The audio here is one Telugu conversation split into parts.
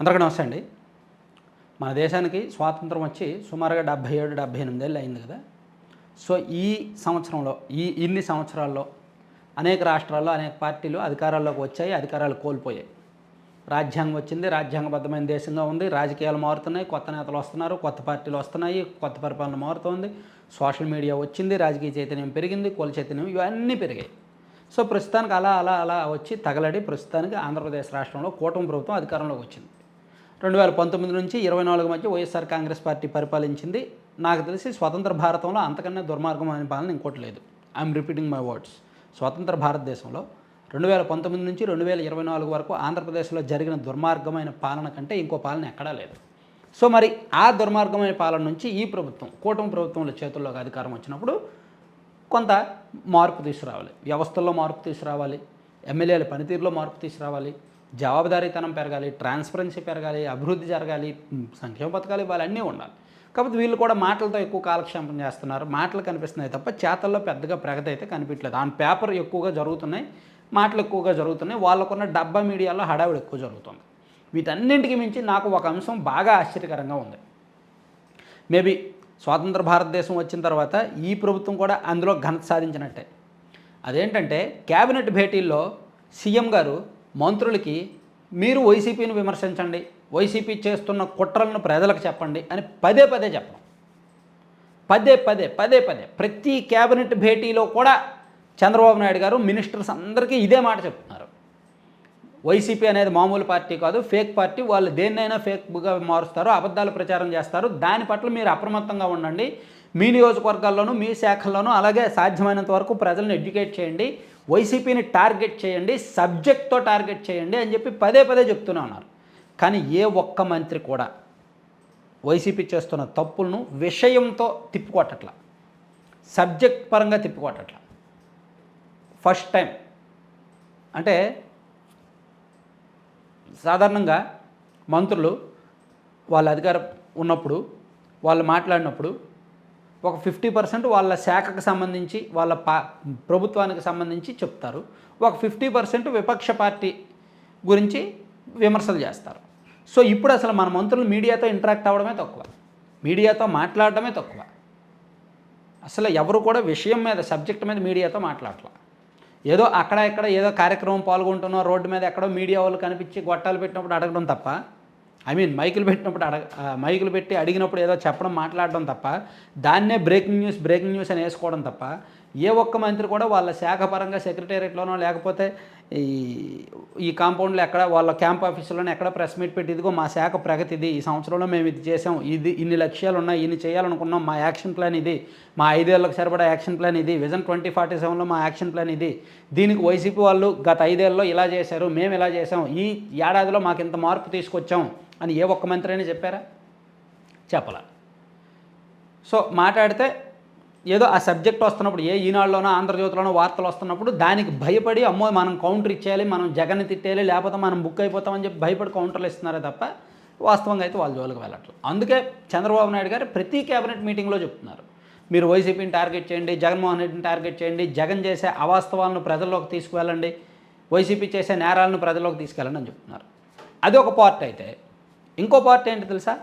అందరికీ నమస్తే అండి. మన దేశానికి స్వాతంత్రం వచ్చి సుమారుగా డెబ్భై ఏడు డెబ్భై ఎనిమిది ఏళ్ళు అయింది కదా. సో ఈ సంవత్సరంలో ఈ ఇన్ని సంవత్సరాల్లో అనేక రాష్ట్రాల్లో అనేక పార్టీలు అధికారాల్లోకి వచ్చాయి అధికారాలు కోల్పోయాయి. రాజ్యాంగం వచ్చింది రాజ్యాంగబద్ధమైన దేశంగా ఉంది రాజకీయాలు మారుతున్నాయి కొత్త నేతలు వస్తున్నారు కొత్త పార్టీలు వస్తున్నాయి కొత్త పరిపాలన మారుతుంది సోషల్ మీడియా వచ్చింది రాజకీయ చైతన్యం పెరిగింది కుల చైతన్యం ఇవన్నీ పెరిగాయి. సో ప్రస్తుతానికి అలా అలా అలా వచ్చి తగలడి ప్రస్తుతానికి ఆంధ్రప్రదేశ్ రాష్ట్రంలో కూటమి ప్రభుత్వం అధికారంలోకి వచ్చింది. రెండు వేల పంతొమ్మిది నుంచి ఇరవై నాలుగు మధ్య వైఎస్ఆర్ కాంగ్రెస్ పార్టీ పరిపాలించింది. నాకు తెలిసి స్వతంత్ర భారతంలో అంతకన్నా దుర్మార్గమైన పాలన ఇంకోటి లేదు. ఐఎమ్ రిపీటింగ్ మై వర్డ్స్ స్వతంత్ర భారతదేశంలో రెండు వేల పంతొమ్మిది నుంచి రెండు వేల ఇరవై నాలుగు వరకు ఆంధ్రప్రదేశ్లో జరిగిన దుర్మార్గమైన పాలన కంటే ఇంకో పాలన ఎక్కడా లేదు. సో మరి ఆ దుర్మార్గమైన పాలన నుంచి ఈ ప్రభుత్వం కూటమి ప్రభుత్వంలో చేతుల్లోకి అధికారం వచ్చినప్పుడు కొంత మార్పు తీసుకురావాలి. వ్యవస్థల్లో మార్పు తీసుకురావాలి. ఎమ్మెల్యేల పనితీరులో మార్పు తీసుకురావాలి. జవాబుదారీతనం పెరగాలి ట్రాన్స్పరెన్సీ పెరగాలి అభివృద్ధి జరగాలి సంక్షేమ పథకాలు ఇవ్వాలి అన్నీ ఉండాలి. కాకపోతే వీళ్ళు కూడా మాటలతో ఎక్కువ కాలక్షేపం చేస్తున్నారు. మాటలు కనిపిస్తున్నాయి తప్ప చేతల్లో పెద్దగా ప్రగతి అయితే కనిపించలేదు. ఆన్ పేపర్ ఎక్కువగా జరుగుతున్నాయి మాటలు ఎక్కువగా జరుగుతున్నాయి. వాళ్ళకున్న డబ్బా మీడియాలో హడావిడి ఎక్కువ జరుగుతుంది. వీటన్నింటికి మించి నాకు ఒక అంశం బాగా ఆశ్చర్యకరంగా ఉంది. మేబీ స్వాతంత్ర భారతదేశం వచ్చిన తర్వాత ఈ ప్రభుత్వం కూడా అందులో ఘనత సాధించినట్టే. అదేంటంటే క్యాబినెట్ భేటీల్లో సీఎం గారు మంత్రులకి మీరు వైసీపీని విమర్శించండి వైసీపీ చేస్తున్న కుట్రలను ప్రజలకు చెప్పండి అని పదే పదే చెప్పడం. పదే పదే పదే పదే. ప్రతి క్యాబినెట్ భేటీలో కూడా చంద్రబాబు నాయుడు గారు మినిస్టర్స్ అందరికీ ఇదే మాట చెప్తున్నారు. వైసీపీ అనేది మామూలు పార్టీ కాదు ఫేక్ పార్టీ. వాళ్ళు దేన్నైనా ఫేక్గా మారుస్తారు అబద్ధాలు ప్రచారం చేస్తారు. దాని పట్ల మీరు అప్రమత్తంగా ఉండండి. మీ నియోజకవర్గాల్లోనూ మీ శాఖల్లోనూ అలాగే సాధ్యమైనంత వరకు ప్రజలను ఎడ్యుకేట్ చేయండి వైసీపీని టార్గెట్ చేయండి సబ్జెక్ట్తో టార్గెట్ చేయండి అని చెప్పి పదే పదే చెప్తూనే ఉన్నారు. కానీ ఏ ఒక్క మంత్రి కూడా వైసీపీ చేస్తున్న తప్పులను విషయంతో తిప్పికొట్టట్ల సబ్జెక్ట్ పరంగా తిప్పికొట్టట్ల ఫస్ట్ టైం. అంటే సాధారణంగా మంత్రులు వాళ్ళ అధికారం ఉన్నప్పుడు వాళ్ళు మాట్లాడినప్పుడు ఒక ఫిఫ్టీ పర్సెంట్ వాళ్ళ శాఖకు సంబంధించి వాళ్ళ పా ప్రభుత్వానికి సంబంధించి చెప్తారు. ఒక ఫిఫ్టీ పర్సెంట్ విపక్ష పార్టీ గురించి విమర్శలు చేస్తారు. సో ఇప్పుడు అసలు మన మంత్రులు మీడియాతో ఇంటరాక్ట్ అవ్వడమే తక్కువ. మీడియాతో మాట్లాడటమే తక్కువ. అసలు ఎవరు కూడా విషయం మీద సబ్జెక్ట్ మీద మీడియాతో మాట్లాడలే ఏదో అక్కడ ఇక్కడ ఏదో కార్యక్రమం పాల్గొంటున్నాం రోడ్డు మీద ఎక్కడో మీడియా వాళ్ళు కనిపించి గొట్టాలు పెట్టినప్పుడు అడగడం తప్ప ఐ మీన్ మైకులు పెట్టినప్పుడు అడగ మైకులు పెట్టి అడిగినప్పుడు ఏదో చెప్పడం మాట్లాడడం తప్ప దాన్నే బ్రేకింగ్ న్యూస్ బ్రేకింగ్ న్యూస్ అని వేసుకోవడం తప్ప ఏ ఒక్క మంత్రి కూడా వాళ్ళ శాఖ పరంగా సెక్రటేరియట్లోనో లేకపోతే ఈ ఈ కాంపౌండ్లో ఎక్కడ వాళ్ళ క్యాంప్ ఆఫీసులోనే ఎక్కడ ప్రెస్ మీట్ పెట్టి ఇదిగో మా శాఖ ప్రగతి ఇది ఈ సంవత్సరంలో మేము ఇది చేసాం ఇది ఇన్ని లక్ష్యాలు ఉన్నాయి ఇన్ని చేయాలనుకున్నాం మా యాక్షన్ ప్లాన్ ఇది మా ఐదేళ్ళకు సరిపడా యాక్షన్ ప్లాన్ ఇది విజన్ ట్వంటీ ఫార్టీ సెవెన్లో మా యాక్షన్ ప్లాన్ ఇది. దీనికి వైసీపీ వాళ్ళు గత ఐదేళ్ళలో ఇలా చేశారు మేము ఇలా చేసాం ఈ ఏడాదిలో మాకు ఇంత మార్పు తీసుకొచ్చాం అని ఏ ఒక్క మంత్రి అయినా చెప్పారా? చెప్పాల. సో మాట్లాడితే ఏదో ఆ సబ్జెక్ట్ వస్తున్నప్పుడు ఏ ఈనాడులోనో ఆంధ్రజ్యోతిలోనో వార్తలు వస్తున్నప్పుడు దానికి భయపడి అమ్మో మనం కౌంటర్ ఇచ్చేయాలి మనం జగన్ని తిట్టేయాలి లేకపోతే మనం బుక్ అయిపోతామని చెప్పి భయపడి కౌంటర్లు ఇస్తున్నారే తప్ప వాస్తవంగా అయితే వాళ్ళ జోలికి వెళ్ళట్లేదు. అందుకే చంద్రబాబు నాయుడు గారు ప్రతి కేబినెట్ మీటింగ్లో చెప్తున్నారు. మీరు వైసీపీని టార్గెట్ చేయండి జగన్మోహన్ రెడ్డిని టార్గెట్ చేయండి జగన్ చేసే అవాస్తవాలను ప్రజల్లోకి తీసుకువెళ్ళండి వైసీపీ చేసే నేరాలను ప్రజల్లోకి తీసుకెళ్ళండి అని చెప్తున్నారు. అది ఒక పార్ట్ అయితే. ఇంకో పార్ట్ ఏంటి తెలుసా?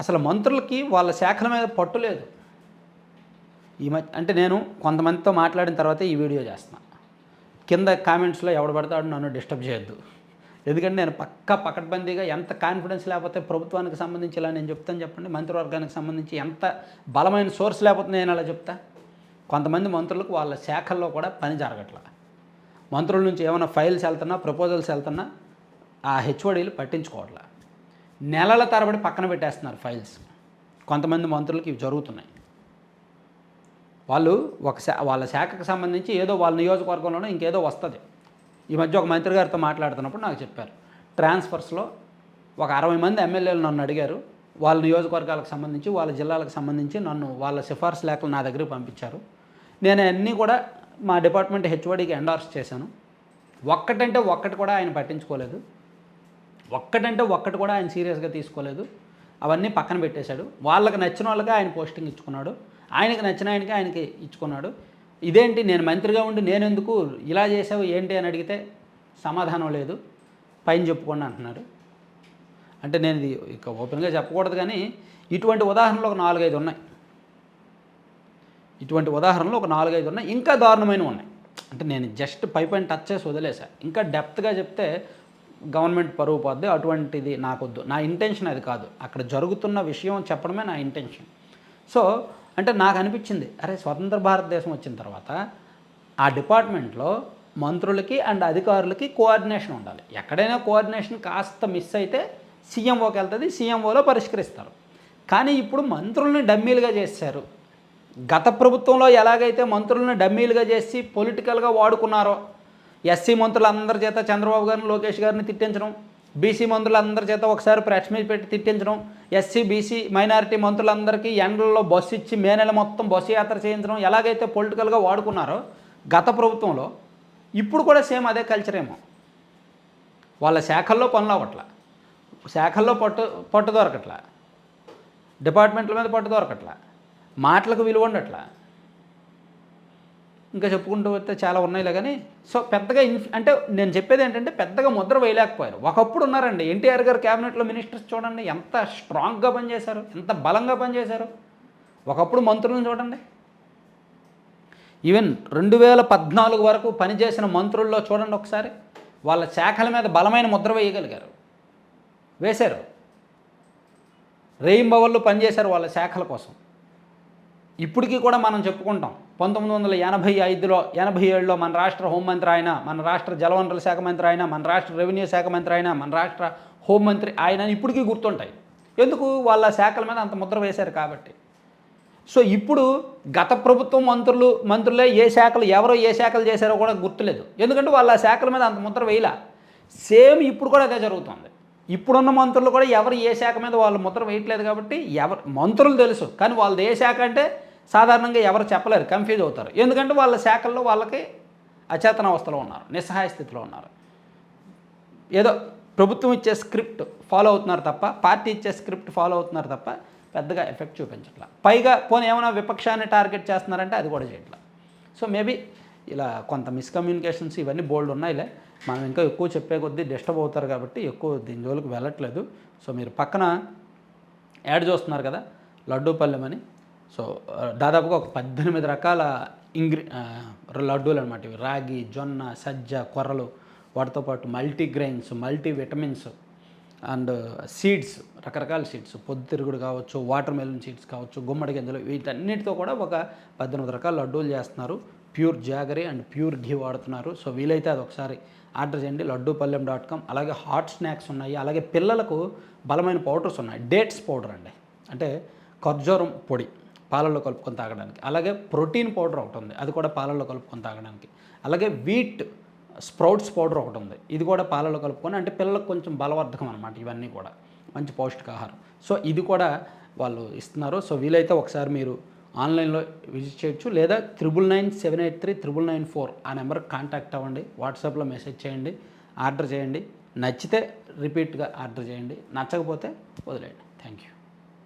అసలు మంత్రులకి వాళ్ళ శాఖల మీద పట్టు లేదు. ఈ మధ్య అంటే నేను కొంతమందితో మాట్లాడిన తర్వాత ఈ వీడియో చేస్తున్నా. కింద కామెంట్స్లో ఎవడు పడతాడు నన్ను డిస్టర్బ్ చేయొద్దు. ఎందుకంటే నేను పక్క పకడ్బందీగా ఎంత కాన్ఫిడెన్స్ లేకపోతే ప్రభుత్వానికి సంబంధించి ఇలా నేను చెప్తాను చెప్పండి మంత్రివర్గానికి సంబంధించి ఎంత బలమైన సోర్స్ లేకపోతే నేను అలా చెప్తా? కొంతమంది మంత్రులకు వాళ్ళ శాఖల్లో కూడా పని జరగట్ల. మంత్రుల నుంచి ఏమైనా ఫైల్స్ వెళ్తున్నా ప్రపోజల్స్ వెళ్తున్నా ఆ హెచ్ఓడీలు పట్టించుకోవట్లా. నెలల తరబడి పక్కన పెట్టేస్తున్నారు ఫైల్స్. కొంతమంది మంత్రులకి ఇవి జరుగుతున్నాయి. వాళ్ళు ఒక శా వాళ్ళ శాఖకు సంబంధించి ఏదో వాళ్ళ నియోజకవర్గంలోనో ఇంకేదో వస్తుంది. ఈ మధ్య ఒక మంత్రి గారితో మాట్లాడుతున్నప్పుడు నాకు చెప్పారు. ట్రాన్స్ఫర్స్లో ఒక అరవై మంది ఎమ్మెల్యేలు నన్ను అడిగారు. వాళ్ళ నియోజకవర్గాలకు సంబంధించి వాళ్ళ జిల్లాలకు సంబంధించి నన్ను వాళ్ళ సిఫార్సు లేఖలు నా దగ్గరికి పంపించారు. నేను అన్నీ కూడా మా డిపార్ట్మెంట్ హెచ్ఓడికి ఎండార్స్ చేశాను. ఒక్కటంటే ఒక్కటి కూడా ఆయన పట్టించుకోలేదు. ఒక్కటంటే ఒక్కటి కూడా ఆయన సీరియస్గా తీసుకోలేదు. అవన్నీ పక్కన పెట్టేశాడు. వాళ్ళకి నచ్చిన వాళ్ళకి ఆయన పోస్టింగ్ ఇచ్చుకున్నాడు. ఆయనకి నచ్చిన ఆయనకి ఆయనకి ఇచ్చుకున్నాడు. ఇదేంటి నేను మంత్రిగా ఉండి నేనెందుకు ఇలా చేసావు ఏంటి అని అడిగితే సమాధానం లేదు. పైన చెప్పుకోండి అంటున్నారు. అంటే నేను ఇది ఇక ఓపెన్గా చెప్పకూడదు కానీ ఇటువంటి ఉదాహరణలు ఒక నాలుగైదు ఉన్నాయి. ఇటువంటి ఉదాహరణలు ఒక నాలుగైదు ఉన్నాయి. ఇంకా దారుణమైనవి ఉన్నాయి. అంటే నేను జస్ట్ పై పైన టచ్ చేసి వదిలేసా. ఇంకా డెప్త్గా చెప్తే గవర్నమెంట్ పరువు పోద్ది అటువంటిది నాకొద్దు. నా ఇంటెన్షన్ అది కాదు. అక్కడ జరుగుతున్న విషయం చెప్పడమే నా ఇంటెన్షన్. సో అంటే నాకు అనిపించింది అరే స్వతంత్ర భారతదేశం వచ్చిన తర్వాత ఆ డిపార్ట్మెంట్లో మంత్రులకి అండ్ అధికారులకి కోఆర్డినేషన్ ఉండాలి. ఎక్కడైనా కోఆర్డినేషన్ కాస్త మిస్ అయితే సీఎంఓకి వెళ్తుంది సీఎంఓలో పరిష్కరిస్తారు. కానీ ఇప్పుడు మంత్రుల్ని డమ్మీలుగా చేశారు. గత ప్రభుత్వంలో ఎలాగైతే మంత్రులను డమ్మీలుగా చేసి పొలిటికల్గా వాడుకున్నారో ఎస్సీ మంత్రులందరి చేత చంద్రబాబు గారిని లోకేష్ గారిని తిట్టించడం బీసీ మంత్రులందరి చేత ఒకసారి ప్రెస్ మీట్ పెట్టి తిట్టించడం ఎస్సీ బీసీ మైనారిటీ మంత్రులందరికీ ఎండల్లో బస్సు ఇచ్చి మే నెల మొత్తం బస్సు యాత్ర చేయించడం ఎలాగైతే పొలిటికల్గా వాడుకున్నారో గత ప్రభుత్వంలో ఇప్పుడు కూడా సేమ్ అదే కల్చర్ ఏమో. వాళ్ళ శాఖల్లో పనులు అవ్వట్ల. శాఖల్లో పట్టు పట్టు దొరకట్లా. డిపార్ట్మెంట్ల మీద పట్టు దొరకట్లా. మాటలకు విలువ ఉండట్లా. ఇంకా చెప్పుకుంటూ వస్తే చాలా ఉన్నాయిలే కానీ సో పెద్దగా ఇన్ఫ్ అంటే నేను చెప్పేది ఏంటంటే పెద్దగా ముద్ర వేయలేకపోయారు. ఒకప్పుడు ఉన్నారండి ఎన్టీఆర్ గారు క్యాబినెట్లో మినిస్టర్స్ చూడండి ఎంత స్ట్రాంగ్గా పనిచేశారు ఎంత బలంగా పనిచేశారు. ఒకప్పుడు మంత్రులను చూడండి. ఈవెన్ రెండు వేల పద్నాలుగు వరకు పనిచేసిన మంత్రుల్లో చూడండి ఒకసారి వాళ్ళ శాఖల మీద బలమైన ముద్ర వేయగలిగారు. వేశారు. రేయింబవళ్ళు పనిచేశారు వాళ్ళ శాఖల కోసం. ఇప్పటికీ కూడా మనం చెప్పుకుంటాం పంతొమ్మిది వందల ఎనభై ఐదులో ఎనభై ఏడులో మన రాష్ట్ర హోంమంత్రి ఆయన మన రాష్ట్ర జలవనరుల శాఖ మంత్రి ఆయన మన రాష్ట్ర రెవెన్యూ శాఖ మంత్రి ఆయన మన రాష్ట్ర హోంమంత్రి ఆయన ఇప్పటికీ గుర్తుంటాయి. ఎందుకు? వాళ్ళ శాఖల మీద అంత ముద్ర వేశారు కాబట్టి. సో ఇప్పుడు గత ప్రభుత్వం మంత్రులు మంత్రులే ఏ శాఖలు ఎవరో ఏ శాఖలు చేశారో కూడా గుర్తులేదు. ఎందుకంటే వాళ్ళ శాఖల మీద అంత ముద్ర వేయలా. సేమ్ ఇప్పుడు కూడా అదే జరుగుతుంది. ఇప్పుడున్న మంత్రులు కూడా ఎవరు ఏ శాఖ మీద వాళ్ళు ముద్ర వేయట్లేదు కాబట్టి ఎవరు మంత్రులు తెలుసు. కానీ వాళ్ళది ఏ శాఖ అంటే సాధారణంగా ఎవరు చెప్పలేరు కన్ఫ్యూజ్ అవుతారు. ఎందుకంటే వాళ్ళ శాఖల్లో వాళ్ళకి అచేతన అవస్థలో ఉన్నారు నిస్సహాయ స్థితిలో ఉన్నారు. ఏదో ప్రభుత్వం ఇచ్చే స్క్రిప్ట్ ఫాలో అవుతున్నారు తప్ప పార్టీ ఇచ్చే స్క్రిప్ట్ ఫాలో అవుతున్నారు తప్ప పెద్దగా ఎఫెక్ట్ చూపించట్లా. పైగా పోనీ ఏమైనా విపక్షాన్ని టార్గెట్ చేస్తున్నారంటే అది కూడా చేయట్లా. సో మేబీ ఇలా కొంత మిస్కమ్యూనికేషన్స్ ఇవన్నీ బోల్డ్ ఉన్నాయిలే. మనం ఇంకా ఎక్కువ చెప్పే కొద్దీ డిస్టర్బ్ అవుతారు కాబట్టి ఎక్కువ దీని జోలికి వెళ్ళట్లేదు. సో మీరు పక్కన యాడ్ చూస్తున్నారు కదా లడ్డూపల్లెమని. సో దాదాపుగా ఒక పద్దెనిమిది రకాల ఇంగ్రీ లడ్డూలు అనమాట ఇవి. రాగి జొన్న సజ్జ కొర్రలు వాటితో పాటు multigrains multi vitamins and seeds రకరకాల సీడ్స్. పొద్దుతిరుగుడు కావచ్చు వాటర్ మెలన్ సీడ్స్ కావచ్చు గుమ్మడి గింజలు వీటన్నిటితో కూడా ఒక పద్దెనిమిది రకాల లడ్డూలు చేస్తున్నారు. Pure jaggery and pure ghee వాడుతున్నారు. సో వీలైతే అది ఒకసారి ఆర్డర్ చేయండి. Laddupallem dot com. అలాగే హాట్ స్నాక్స్ ఉన్నాయి. అలాగే పిల్లలకు బలమైన పౌడర్స్ ఉన్నాయి. డేట్స్ పౌడర్ అండి. అంటే ఖర్జూరం పొడి. పాలల్లో కలుపుకొని తాగడానికి. అలాగే ప్రోటీన్ పౌడర్ ఒకటి ఉంది అది కూడా పాలల్లో కలుపుకొని తాగడానికి. అలాగే వీట్ స్ప్రౌట్స్ పౌడర్ ఒకటి ఉంది ఇది కూడా పాలలో కలుపుకొని అంటే పిల్లలకు కొంచెం బలవర్ధకం అనమాట ఇవన్నీ కూడా మంచి పౌష్టికాహారం. సో ఇది కూడా వాళ్ళు ఇస్తున్నారు. సో వీలైతే ఒకసారి మీరు ఆన్లైన్లో విజిట్ చేయొచ్చు లేదా triple nine seven eight three triple nine four ఆ నెంబర్కి కాంటాక్ట్ అవ్వండి వాట్సాప్లో మెసేజ్ చేయండి ఆర్డర్ చేయండి. నచ్చితే రిపీట్గా ఆర్డర్ చేయండి నచ్చకపోతే వదిలేయండి. Thank you.